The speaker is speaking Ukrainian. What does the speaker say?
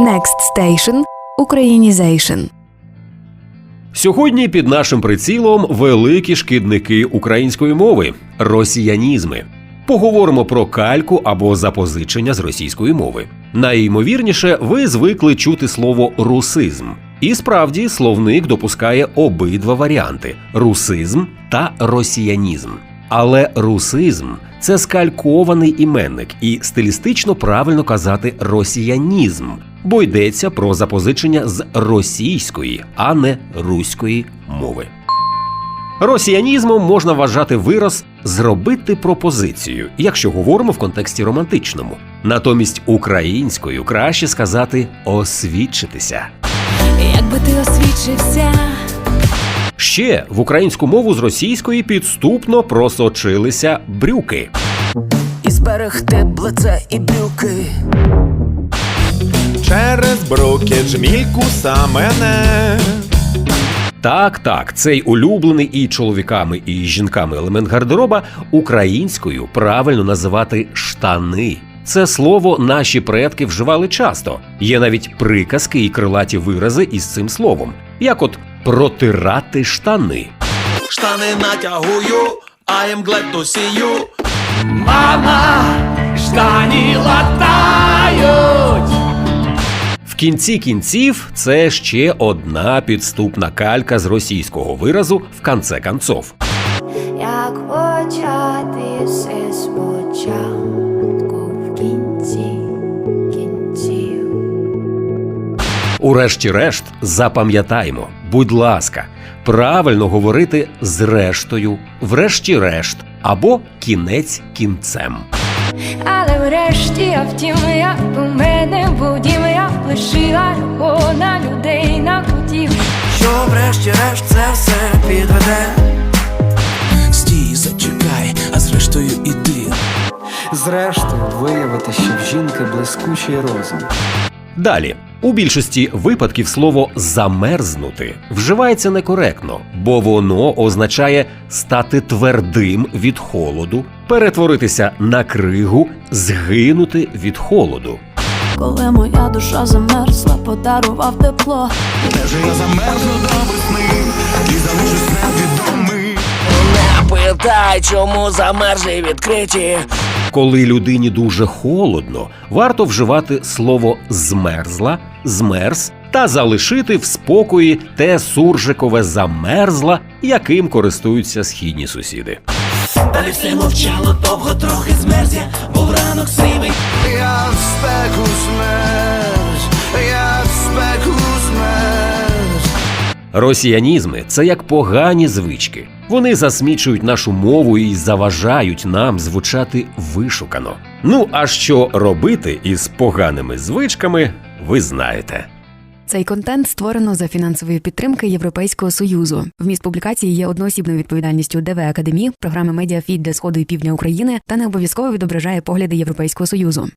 Next Station – Українізейшн. Сьогодні під нашим прицілом великі шкідники української мови росіянізми. Поговоримо про кальку або запозичення з російської мови. Найімовірніше, ви звикли чути слово русизм. І справді словник допускає обидва варіанти русизм та росіянізм. Але русизм це скалькований іменник, і стилістично правильно казати росіянізм, бо йдеться про запозичення з російської, а не руської мови. Росіянізмом можна вважати вираз зробити пропозицію, якщо говоримо в контексті романтичному. Натомість українською краще сказати освідчитися. Якби ти освічився, Ще в українську мову з російської підступно просочилися брюки. і зберегти блице і брюки. Через бруки жмільку мене. Так, так, цей улюблений і чоловіками, і жінками елемент гардероба українською правильно називати штани. Це слово наші предки вживали часто. Є навіть приказки і крилаті вирази із цим словом, як от протирати штани. Штани натягую, I am glad to see you. В кінці кінців це ще одна підступна калька з російського виразу в канце канцов. як почати все спочатку в кінці кінців. Урешті-решт, запам'ятаймо, будь ласка, правильно говорити зрештою, врешті-решт або кінець кінцем. Але врешті я втім, як у мене будім, я лишила його на людей, на котів. Що врешті-решт це все підведе. Стій, зачекай, а зрештою іди. Зрештою, виявити, що в жінки блискучий розум. Далі. У більшості випадків слово замерзнути вживається некоректно, бо воно означає стати твердим від холоду, перетворитися на кригу, згинути від холоду. Коли моя душа замерзла, подарував тепло. Де ж я замерзну до весни і залишусь невідомий. Не питай, чому замерзлі відкриті. Коли людині дуже холодно, варто вживати слово змерзла, змерз та залишити в спокої те суржикове замерзла, яким користуються східні сусіди. Далі все мовчало, довго Росіянізми це як погані звички. Вони засмічують нашу мову і заважають нам звучати вишукано. Ну а що робити із поганими звичками, ви знаєте. Цей контент створено за фінансової підтримки Європейського союзу. Вміст публікації є одноосібною відповідальністю ДВ Академії, програми Медіафіт для сходу і півдня України та не обов'язково відображає погляди Європейського союзу.